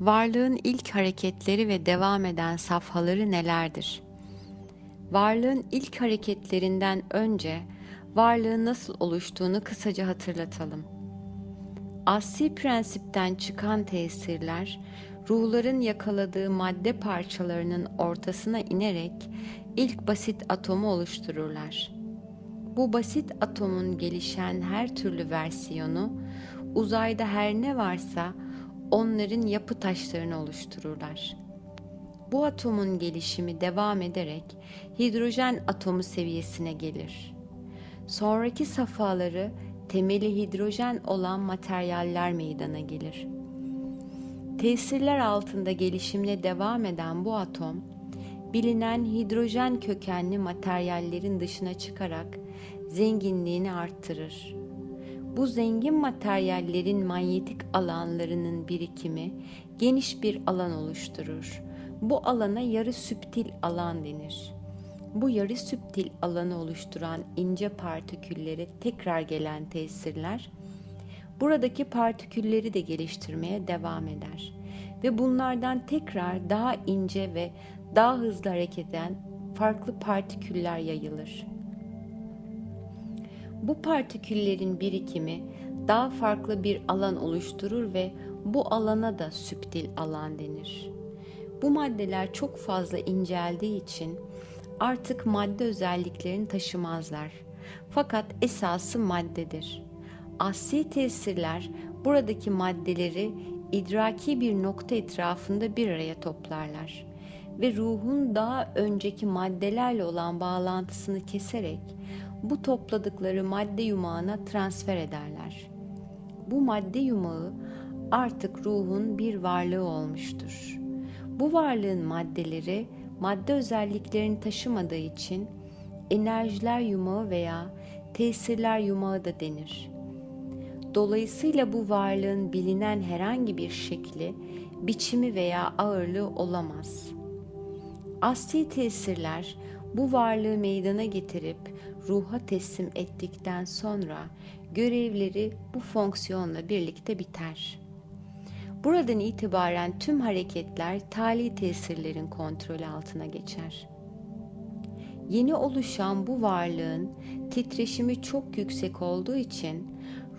Varlığın ilk hareketleri ve devam eden safhaları nelerdir? Varlığın ilk hareketlerinden önce varlığın nasıl oluştuğunu kısaca hatırlatalım. Asli prensipten çıkan tesirler, ruhların yakaladığı madde parçalarının ortasına inerek ilk basit atomu oluştururlar. Bu basit atomun gelişen her türlü versiyonu, uzayda her ne varsa onların yapı taşlarını oluştururlar. Bu atomun gelişimi devam ederek hidrojen atomu seviyesine gelir. Sonraki safhaları temeli hidrojen olan materyaller meydana gelir. Tesirler altında gelişimine devam eden bu atom, bilinen hidrojen kökenli materyallerin dışına çıkarak zenginliğini arttırır. Bu zengin materyallerin manyetik alanlarının birikimi geniş bir alan oluşturur. Bu alana yarı süptil alan denir. Bu yarı süptil alanı oluşturan ince partiküllere tekrar gelen tesirler, buradaki partikülleri de geliştirmeye devam eder ve bunlardan tekrar daha ince ve daha hızlı hareket eden farklı partiküller yayılır. Bu partiküllerin birikimi daha farklı bir alan oluşturur ve bu alana da süptil alan denir. Bu maddeler çok fazla inceldiği için artık madde özelliklerini taşımazlar. Fakat esası maddedir. Asli tesirler buradaki maddeleri idraki bir nokta etrafında bir araya toplarlar ve ruhun daha önceki maddelerle olan bağlantısını keserek bu topladıkları madde yumağına transfer ederler. Bu madde yumağı artık ruhun bir varlığı olmuştur. Bu varlığın maddeleri madde özelliklerini taşımadığı için enerjiler yumağı veya tesirler yumağı da denir. Dolayısıyla bu varlığın bilinen herhangi bir şekli, biçimi veya ağırlığı olamaz. Asli tesirler bu varlığı meydana getirip ruha teslim ettikten sonra görevleri bu fonksiyonla birlikte biter. Buradan itibaren tüm hareketler tali tesirlerin kontrolü altına geçer. Yeni oluşan bu varlığın titreşimi çok yüksek olduğu için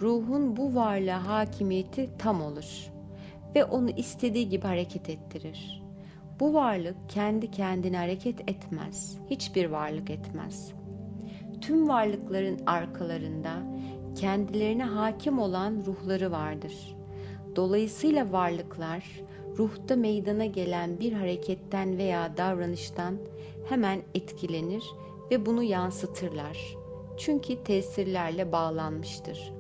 ruhun bu varlığa hakimiyeti tam olur ve onu istediği gibi hareket ettirir. Bu varlık kendi kendine hareket etmez, hiçbir varlık etmez. Tüm varlıkların arkalarında kendilerine hakim olan ruhları vardır. Dolayısıyla varlıklar ruhta meydana gelen bir hareketten veya davranıştan hemen etkilenir ve bunu yansıtırlar. Çünkü tesirlerle bağlanmıştır.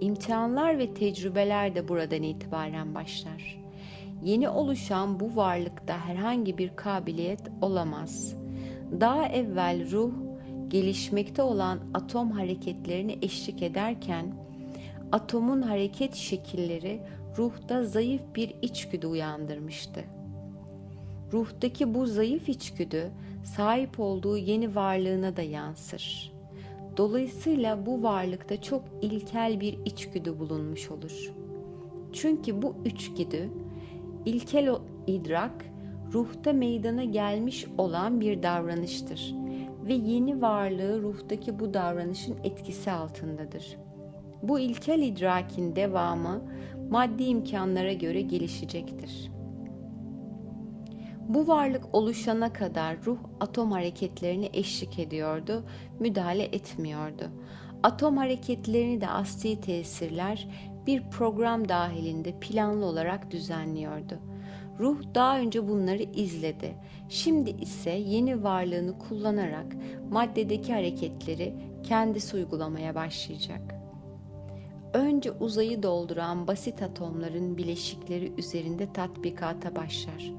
İmtihanlar ve tecrübeler de buradan itibaren başlar. Yeni oluşan bu varlıkta herhangi bir kabiliyet olamaz. Daha evvel ruh gelişmekte olan atom hareketlerini eşlik ederken atomun hareket şekilleri ruhta zayıf bir içgüdü uyandırmıştı. Ruhtaki bu zayıf içgüdü sahip olduğu yeni varlığına da yansır. Dolayısıyla bu varlıkta çok ilkel bir içgüdü bulunmuş olur. Çünkü bu içgüdü, ilkel idrak, ruhta meydana gelmiş olan bir davranıştır ve yeni varlığı ruhtaki bu davranışın etkisi altındadır. Bu ilkel idrakin devamı maddi imkanlara göre gelişecektir. Bu varlık oluşana kadar ruh atom hareketlerini eşlik ediyordu, müdahale etmiyordu. Atom hareketlerini de asli tesirler bir program dahilinde planlı olarak düzenliyordu. Ruh daha önce bunları izledi. Şimdi ise yeni varlığını kullanarak maddedeki hareketleri kendisi uygulamaya başlayacak. Önce uzayı dolduran basit atomların bileşikleri üzerinde tatbikata başlar.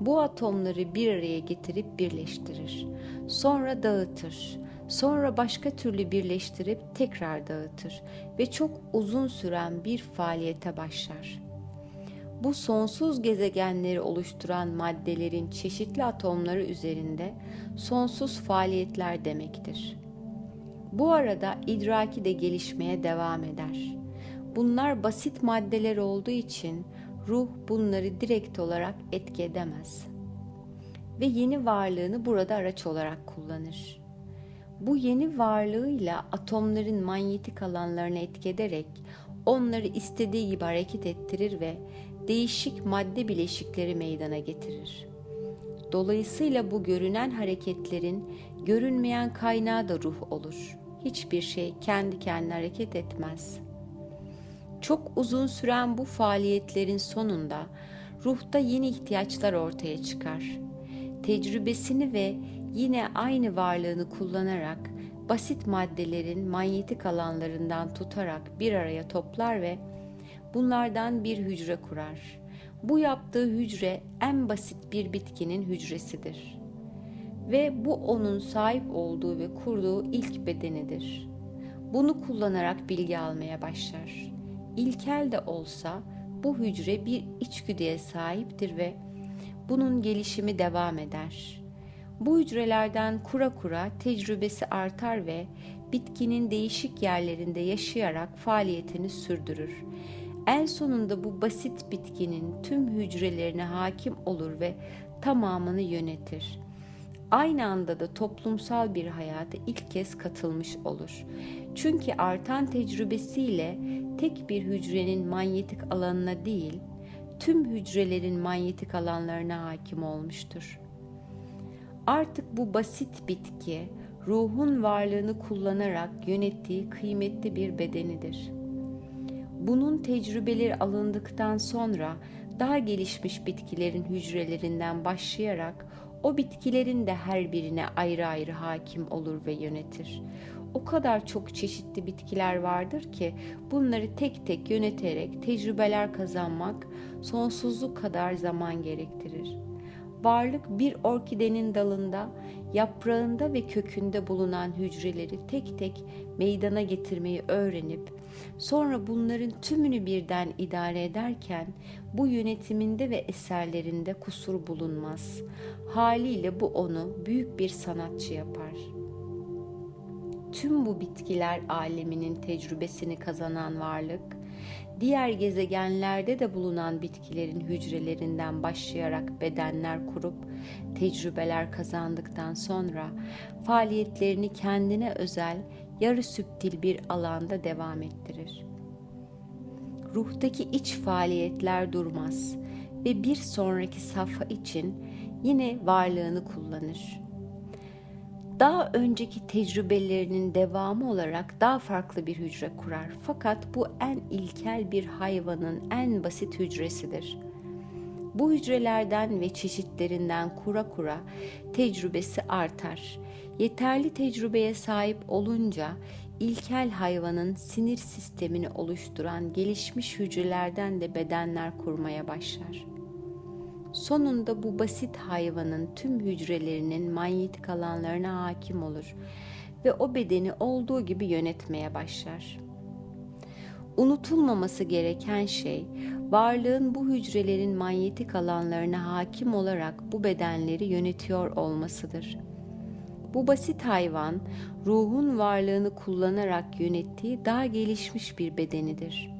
Bu atomları bir araya getirip birleştirir. Sonra dağıtır. Sonra başka türlü birleştirip tekrar dağıtır ve çok uzun süren bir faaliyete başlar. Bu sonsuz gezegenleri oluşturan maddelerin çeşitli atomları üzerinde sonsuz faaliyetler demektir. Bu arada idraki de gelişmeye devam eder. Bunlar basit maddeler olduğu için ruh bunları direkt olarak etki edemez ve yeni varlığını burada araç olarak kullanır. Bu yeni varlığıyla atomların manyetik alanlarına etki ederek onları istediği gibi hareket ettirir ve değişik madde bileşikleri meydana getirir. Dolayısıyla bu görünen hareketlerin görünmeyen kaynağı da ruh olur. Hiçbir şey kendi kendine hareket etmez. Çok uzun süren bu faaliyetlerin sonunda ruhta yeni ihtiyaçlar ortaya çıkar. Tecrübesini ve yine aynı varlığını kullanarak basit maddelerin manyetik alanlarından tutarak bir araya toplar ve bunlardan bir hücre kurar. Bu yaptığı hücre en basit bir bitkinin hücresidir. Ve bu onun sahip olduğu ve kurduğu ilk bedenidir. Bunu kullanarak bilgi almaya başlar. İlkel de olsa bu hücre bir içgüdüye sahiptir ve bunun gelişimi devam eder. Bu hücrelerden kura kura tecrübesi artar ve bitkinin değişik yerlerinde yaşayarak faaliyetini sürdürür. En sonunda bu basit bitkinin tüm hücrelerine hakim olur ve tamamını yönetir. Aynı anda da toplumsal bir hayata ilk kez katılmış olur. Çünkü artan tecrübesiyle tek bir hücrenin manyetik alanına değil, tüm hücrelerin manyetik alanlarına hakim olmuştur. Artık bu basit bitki ruhun varlığını kullanarak yönettiği kıymetli bir bedenidir. Bunun tecrübeleri alındıktan sonra daha gelişmiş bitkilerin hücrelerinden başlayarak o bitkilerin de her birine ayrı ayrı hakim olur ve yönetir. O kadar çok çeşitli bitkiler vardır ki bunları tek tek yöneterek tecrübeler kazanmak sonsuzluk kadar zaman gerektirir. Varlık bir orkidenin dalında, yaprağında ve kökünde bulunan hücreleri tek tek meydana getirmeyi öğrenip sonra bunların tümünü birden idare ederken bu yönetiminde ve eserlerinde kusur bulunmaz. Haliyle bu onu büyük bir sanatçı yapar. Tüm bu bitkiler aleminin tecrübesini kazanan varlık diğer gezegenlerde de bulunan bitkilerin hücrelerinden başlayarak bedenler kurup tecrübeler kazandıktan sonra faaliyetlerini kendine özel yarı süptil bir alanda devam ettirir. Ruhtaki iç faaliyetler durmaz ve bir sonraki safha için yine varlığını kullanır daha önceki tecrübelerinin devamı olarak daha farklı bir hücre kurar. Fakat bu en ilkel bir hayvanın en basit hücresidir. Bu hücrelerden ve çeşitlerinden kura kura tecrübesi artar. Yeterli tecrübeye sahip olunca ilkel hayvanın sinir sistemini oluşturan gelişmiş hücrelerden de bedenler kurmaya başlar.'' Sonunda bu basit hayvanın tüm hücrelerinin manyetik alanlarına hakim olur ve o bedeni olduğu gibi yönetmeye başlar. Unutulmaması gereken şey varlığın bu hücrelerin manyetik alanlarına hakim olarak bu bedenleri yönetiyor olmasıdır. Bu basit hayvan ruhun varlığını kullanarak yönettiği daha gelişmiş bir bedenidir.''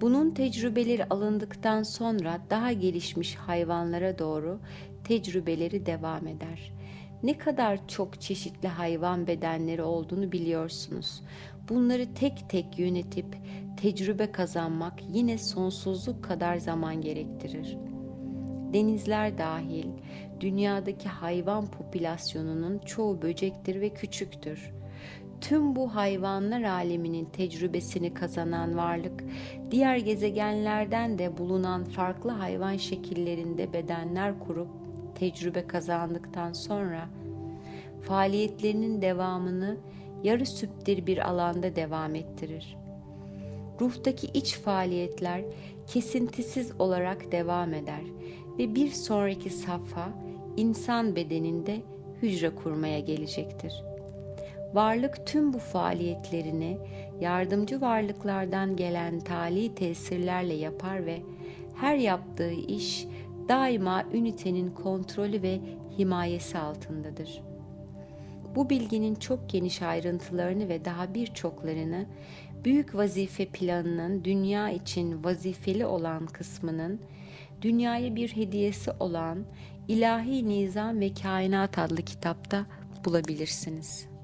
Bunun tecrübeleri alındıktan sonra daha gelişmiş hayvanlara doğru tecrübeleri devam eder. Ne kadar çok çeşitli hayvan bedenleri olduğunu biliyorsunuz. Bunları tek tek yönetip tecrübe kazanmak yine sonsuzluk kadar zaman gerektirir. Denizler dahil dünyadaki hayvan popülasyonunun çoğu böcektir ve küçüktür tüm bu hayvanlar aleminin tecrübesini kazanan varlık, diğer gezegenlerden de bulunan farklı hayvan şekillerinde bedenler kurup tecrübe kazandıktan sonra faaliyetlerinin devamını yarı süptir bir alanda devam ettirir. Ruhtaki iç faaliyetler kesintisiz olarak devam eder ve bir sonraki safha insan bedeninde hücre kurmaya gelecektir.'' Varlık tüm bu faaliyetlerini yardımcı varlıklardan gelen tali tesirlerle yapar ve her yaptığı iş daima ünitenin kontrolü ve himayesi altındadır. Bu bilginin çok geniş ayrıntılarını ve daha birçoklarını büyük vazife planının dünya için vazifeli olan kısmının dünyaya bir hediyesi olan İlahi Nizam ve Kainat adlı kitapta bulabilirsiniz.